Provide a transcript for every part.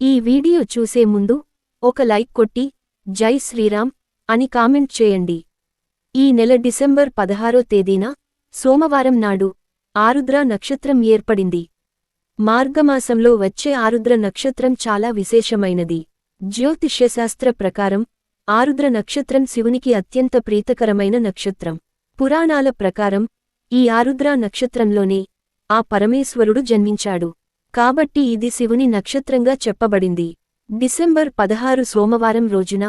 ఈ వీడియో చూసే ముందు ఒక లైక్ కొట్టి జై శ్రీరామ్ అని కామెంట్ చేయండి. ఈ నెల డిసెంబర్ పదహారో తేదీన సోమవారం నాడు ఆరుద్ర నక్షత్రం ఏర్పడింది. మార్గమాసంలో వచ్చే ఆరుద్ర నక్షత్రం చాలా విశేషమైనది. జ్యోతిష్యశాస్త్ర ప్రకారం ఆరుద్ర నక్షత్రం శివునికి అత్యంత ప్రీతకరమైన నక్షత్రం. పురాణాల ప్రకారం ఈ ఆరుద్ర నక్షత్రంలోనే ఆ పరమేశ్వరుడు జన్మించాడు. కాబట్టి ఇది శివుని నక్షత్రంగా చెప్పబడింది. డిసెంబర్ పదహారు సోమవారం రోజున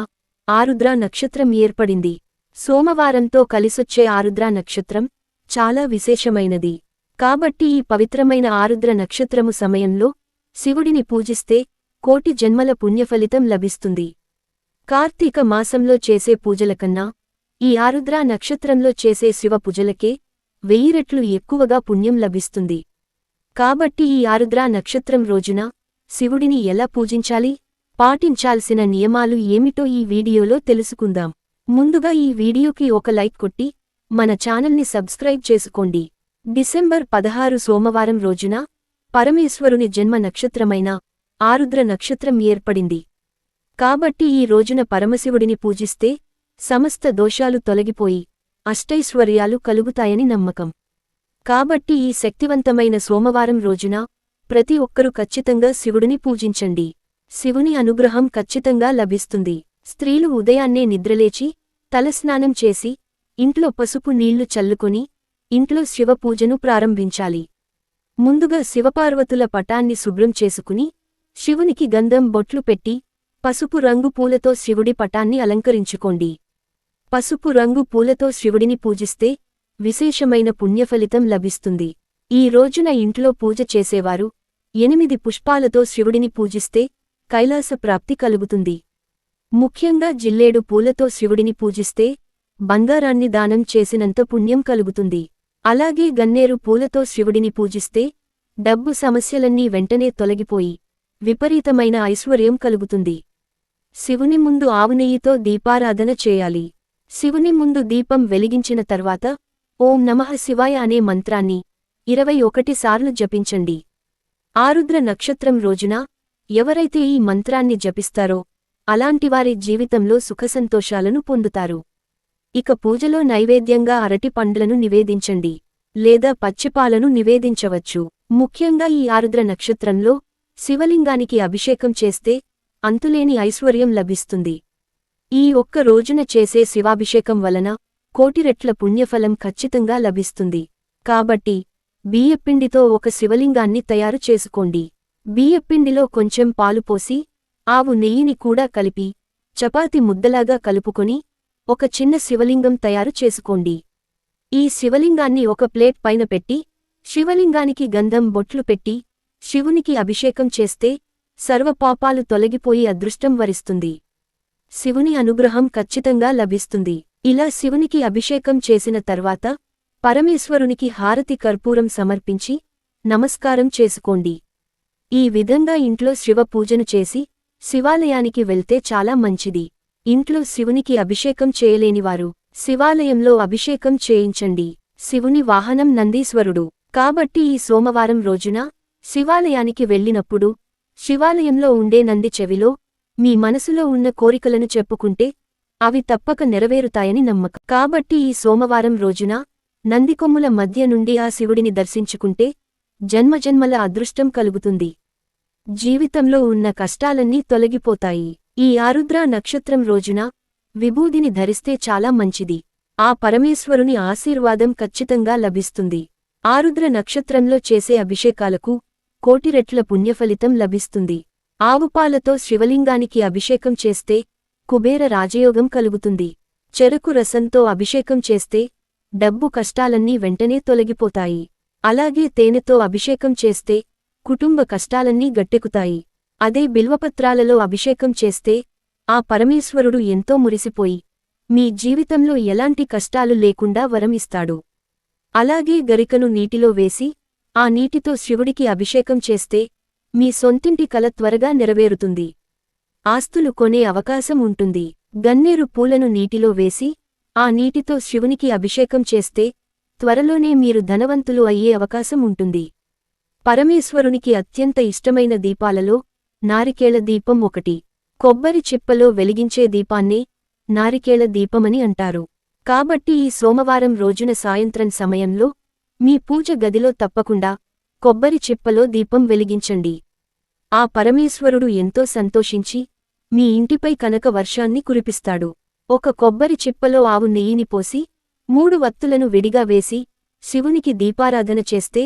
ఆరుద్ర నక్షత్రం ఏర్పడింది. సోమవారంతో కలిసొచ్చే ఆరుద్ర నక్షత్రం చాలా విశేషమైనది. కాబట్టి ఈ పవిత్రమైన ఆరుద్ర నక్షత్రము సమయంలో శివుడిని పూజిస్తే కోటి జన్మల పుణ్యఫలితం లభిస్తుంది. కార్తీక మాసంలో చేసే పూజలకన్నా ఈ ఆరుద్ర నక్షత్రంలో చేసే శివ పూజలకే వెయ్యి రెట్లు ఎక్కువగా పుణ్యం లభిస్తుంది. కాబట్టి ఈ ఆరుద్ర నక్షత్రం రోజున శివుడిని ఎలా పూజించాలి? పాటించాల్సిన నియమాలు ఏమిటో ఈ వీడియోలో తెలుసుకుందాం. ముందుగా ఈ వీడియోకి ఒక లైక్ కొట్టి మన ఛానల్ని సబ్స్క్రైబ్ చేసుకోండి. డిసెంబర్ పదహారు సోమవారం రోజున పరమేశ్వరుని జన్మ నక్షత్రమైన ఆరుద్ర నక్షత్రం ఏర్పడింది. కాబట్టి ఈ రోజున పరమశివుడిని పూజిస్తే సమస్త దోషాలు తొలగిపోయి అష్టైశ్వర్యాలు కలుగుతాయని నమ్మకం. కాబట్టి ఈ శక్తివంతమైన సోమవారం రోజున ప్రతి ఒక్కరూ ఖచ్చితంగా శివుడిని పూజించండి. శివుని అనుగ్రహం ఖచ్చితంగా లభిస్తుంది. స్త్రీలు ఉదయాన్నే నిద్రలేచి తలస్నానం చేసి ఇంట్లో పసుపు నీళ్ళు చల్లుకుని ఇంట్లో శివపూజను ప్రారంభించాలి. ముందుగా శివపార్వతుల పటాన్ని శుభ్రం చేసుకుని శివునికి గంధం బొట్లు పెట్టి పసుపు రంగు పూలతో శివుడి పటాన్ని అలంకరించుకోండి. పసుపు రంగు పూలతో శివుడిని పూజిస్తే విశేషమైన పుణ్యఫలితం లభిస్తుంది. ఈ రోజున ఇంట్లో పూజ చేసేవారు ఎనిమిది పుష్పాలతో శివుడిని పూజిస్తే కైలాస ప్రాప్తి కలుగుతుంది. ముఖ్యంగా జిల్లేడు పూలతో శివుడిని పూజిస్తే బంగారాన్ని దానం చేసినంత పుణ్యం కలుగుతుంది. అలాగే గన్నేరు పూలతో శివుడిని పూజిస్తే డబ్బు సమస్యలన్నీ వెంటనే తొలగిపోయి విపరీతమైన ఐశ్వర్యం కలుగుతుంది. శివుని ముందు ఆవునెయ్యితో దీపారాధన చేయాలి. శివుని ముందు దీపం వెలిగించిన తర్వాత ఓం నమః శివాయ అనే మంత్రాన్ని ఇరవై ఒకటి సార్లు జపించండి. ఆరుద్ర నక్షత్రం రోజున ఎవరైతే ఈ మంత్రాన్ని జపిస్తారో అలాంటివారి జీవితంలో సుఖసంతోషాలను పొందుతారు. ఇక పూజలో నైవేద్యంగా అరటి పండ్లను నివేదించండి లేదా పచ్చిపాలను నివేదించవచ్చు. ముఖ్యంగా ఈ ఆరుద్ర నక్షత్రంలో శివలింగానికి అభిషేకం చేస్తే అంతులేని ఐశ్వర్యం లభిస్తుంది. ఈ ఒక్క రోజున చేసే శివాభిషేకం వలన కోటిరెట్ల పుణ్యఫలం ఖచ్చితంగా లభిస్తుంది. కాబట్టి బియ్యపిండితో ఒక శివలింగాన్ని తయారు చేసుకోండి. బియ్యపిండిలో కొంచెం పాలు పోసి ఆవు నెయ్యిని కూడా కలిపి చపాతి ముద్దలాగా కలుపుకొని ఒక చిన్న శివలింగం తయారు చేసుకోండి. ఈ శివలింగాన్ని ఒక ప్లేట్ పైన పెట్టి శివలింగానికి గంధం బొట్లు పెట్టి శివునికి అభిషేకం చేస్తే సర్వపాపాలు తొలగిపోయి అదృష్టం వరిస్తుంది. శివుని అనుగ్రహం ఖచ్చితంగా లభిస్తుంది. ఇలా శివునికి అభిషేకం చేసిన తర్వాత పరమేశ్వరునికి హారతి కర్పూరం సమర్పించి నమస్కారం చేసుకోండి. ఈ విధంగా ఇంట్లో శివ పూజను చేసి శివాలయానికి వెళ్తే చాలా మంచిది. ఇంట్లో శివునికి అభిషేకం చేయలేనివారు శివాలయంలో అభిషేకం చేయించండి. శివుని వాహనం నందీశ్వరుడు. కాబట్టి ఈ సోమవారం రోజున శివాలయానికి వెళ్ళినప్పుడు శివాలయంలో ఉండే నంది చెవిలో మీ మనసులో ఉన్న కోరికలను చెప్పుకుంటే అవి తప్పక నెరవేరుతాయని నమ్మకం. కాబట్టి ఈ సోమవారం రోజున నందికొమ్ముల మధ్య నుండి ఆ శివుడిని దర్శించుకుంటే జన్మజన్మల అదృష్టం కలుగుతుంది. జీవితంలో ఉన్న కష్టాలన్నీ తొలగిపోతాయి. ఈ ఆరుద్ర నక్షత్రం రోజున విభూదిని ధరిస్తే చాలా మంచిది. ఆ పరమేశ్వరుని ఆశీర్వాదం ఖచ్చితంగా లభిస్తుంది. ఆరుద్ర నక్షత్రంలో చేసే అభిషేకాలకు కోటిరెట్ల పుణ్యఫలితం లభిస్తుంది. ఆవుపాలతో శివలింగానికి అభిషేకం చేస్తే కుబేర రాజయోగం కలుగుతుంది. చెరకు రసంతో అభిషేకం చేస్తే డబ్బు కష్టాలన్నీ వెంటనే తొలగిపోతాయి. అలాగే తేనెతో అభిషేకం చేస్తే కుటుంబ కష్టాలన్నీ గట్టెకుతాయి అదే బిల్వపత్రాలలో అభిషేకం చేస్తే ఆ పరమేశ్వరుడు ఎంతో మురిసిపోయి మీ జీవితంలో ఎలాంటి కష్టాలు లేకుండా వరమిస్తాడు అలాగే గరికను నీటిలో వేసి ఆ నీటితో శివుడికి అభిషేకం చేస్తే మీ సొంతింటి కల త్వరగా నెరవేరుతుంది. ఆస్తులు కొనే అవకాశం ఉంటుంది. గన్నేరు పూలను నీటిలో వేసి ఆ నీటితో శివునికి అభిషేకం చేస్తే త్వరలోనే మీరు ధనవంతులు అయ్యే అవకాశం ఉంటుంది. పరమేశ్వరునికి అత్యంత ఇష్టమైన దీపాలలో నారికేళ దీపం ఒకటి. కొబ్బరి చిప్పలో వెలిగించే దీపాన్నే నారికేళ దీపమని అంటారు. కాబట్టి ఈ సోమవారం రోజున సాయంత్రం సమయంలో మీ పూజ గదిలో తప్పకుండా కొబ్బరి చిప్పలో దీపం వెలిగించండి. ఆ పరమేశ్వరుడు ఎంతో సంతోషించి మీ ఇంటిపై కనక వర్షాన్ని కురిపిస్తాడు. ఒక కొబ్బరి చిప్పలో ఆవు నెయ్యిని పోసి మూడు వత్తులను విడిగా వేసి శివునికి దీపారాధన చేస్తే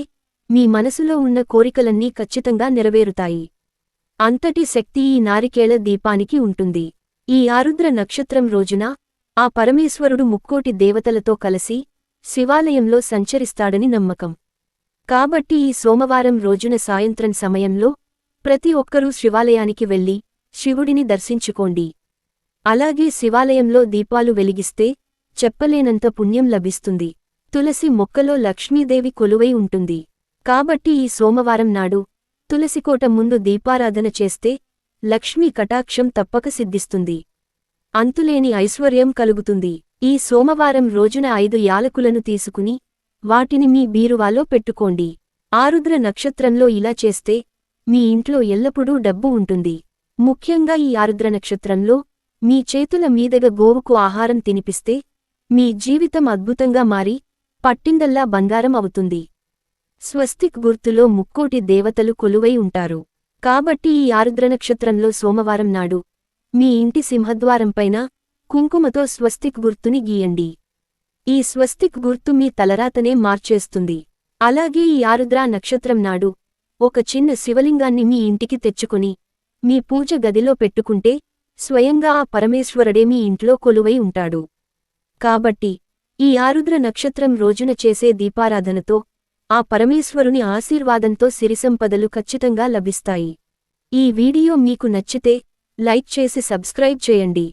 మీ మనసులో ఉన్న కోరికలన్నీ ఖచ్చితంగా నెరవేరుతాయి. అంతటి శక్తి ఈ నారికేళ దీపానికి ఉంటుంది. ఈ ఆరుద్ర నక్షత్రం రోజున ఆ పరమేశ్వరుడు ముక్కోటి దేవతలతో కలిసి శివాలయంలో సంచరిస్తాడని నమ్మకం. కాబట్టి ఈ సోమవారం రోజున సాయంత్రం సమయంలో ప్రతి ఒక్కరూ శివాలయానికి వెళ్ళి శివుడిని దర్శించుకోండి. అలాగే శివాలయంలో దీపాలు వెలిగిస్తే చెప్పలేనంత పుణ్యం లభిస్తుంది. తులసి మొక్కలో లక్ష్మీదేవి కొలువై ఉంటుంది. కాబట్టి ఈ సోమవారం నాడు తులసికోట ముందు దీపారాధన చేస్తే లక్ష్మీ కటాక్షం తప్పక సిద్ధిస్తుంది. అంతులేని ఐశ్వర్యం కలుగుతుంది. ఈ సోమవారం రోజున ఐదు యాలకులను తీసుకుని వాటిని మీ బీరువాలో పెట్టుకోండి. ఆరుద్ర నక్షత్రంలో ఇలా చేస్తే మీ ఇంట్లో ఎల్లప్పుడూ డబ్బు ఉంటుంది. ముఖ్యంగా ఈ ఆరుద్ర నక్షత్రంలో మీ చేతుల మీదగా గోవుకు ఆహారం తినిపిస్తే మీ జీవితం అద్భుతంగా మారి పట్టిందల్లా బంగారం అవుతుంది. స్వస్తిక్ గుర్తులో ముక్కోటి దేవతలు కొలువై ఉంటారు. కాబట్టి ఈ ఆరుద్ర నక్షత్రంలో సోమవారం నాడు మీ ఇంటి సింహద్వారంపైన కుంకుమతో స్వస్తిక్ గుర్తుని గీయండి. ఈ స్వస్తిక్ గుర్తు మీ తలరాతనే మార్చేస్తుంది. అలాగే ఈ ఆరుద్ర నక్షత్రం నాడు ఒక చిన్న శివలింగాన్ని మీ ఇంటికి తెచ్చుకుని మీ పూజ గదిలో పెట్టుకుంటే స్వయంగా ఆ పరమేశ్వరుడే మీ ఇంట్లో కొలువై ఉంటాడు. కాబట్టి ఈ ఆరుద్ర నక్షత్రం రోజున చేసే దీపారాధనతో ఆ పరమేశ్వరుని ఆశీర్వాదంతో సిరిసంపదలు ఖచ్చితంగా లభిస్తాయి. ఈ వీడియో మీకు నచ్చితే లైక్ చేసి సబ్స్క్రైబ్ చేయండి.